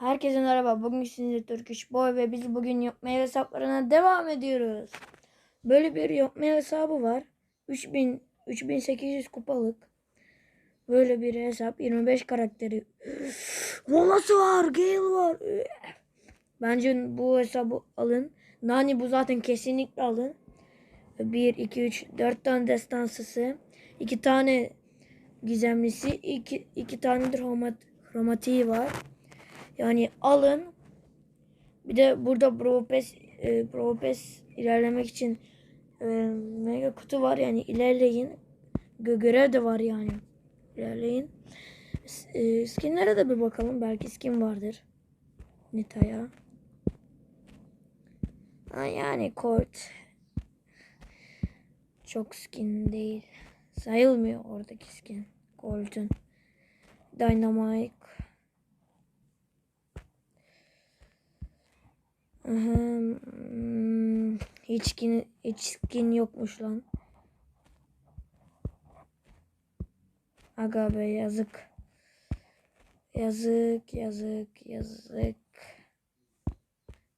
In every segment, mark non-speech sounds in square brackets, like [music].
Herkese merhaba. Bugün sizinle Turkish Boy ve biz bugün yapmaya hesaplarına devam ediyoruz. Böyle bir yapmaya hesabı var. 3000 3800 kupalık. Böyle bir hesap 25 karakteri. [gasps] Rolası var, Gale var. [sighs] Bence bu hesabı alın. Nani bu zaten kesinlikle alın. 1 2 3 4 tane destansısı, 2 tane gizemlisi, 2 2 tane de hromat, hromatiği var. Yani alın. Bir de burada Propes e, Propes ilerlemek için e, mega kutu var yani ilerleyin. Gö görev de var yani. İlerleyin. E, skinlere de bir bakalım. Belki skin vardır. Nita'ya. Yani Colt. Çok skin değil. Sayılmıyor oradaki skin. Colt'un. Dynamite. Hiç skin, hiç skin yokmuş lan. Aga be yazık. Yazık, yazık, yazık.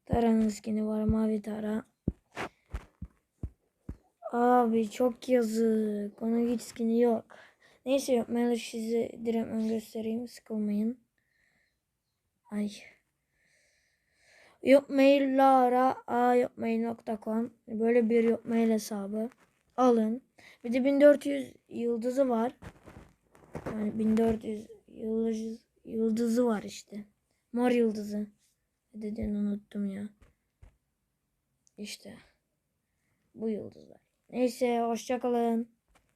Tara'nın skini var, mavi Tara. Abi çok yazık. Onun hiç skini yok. Neyse yapmayalı size direkt göstereyim. Sıkılmayın. Ay. A.yopmail.com Böyle bir yopmail hesabı. Alın. Bir de 1400 yıldızı var. Yani 1400 yıldız, yıldızı var işte. Mor yıldızı. Dediğini unuttum ya. İşte. Bu yıldızlar. Neyse hoşçakalın.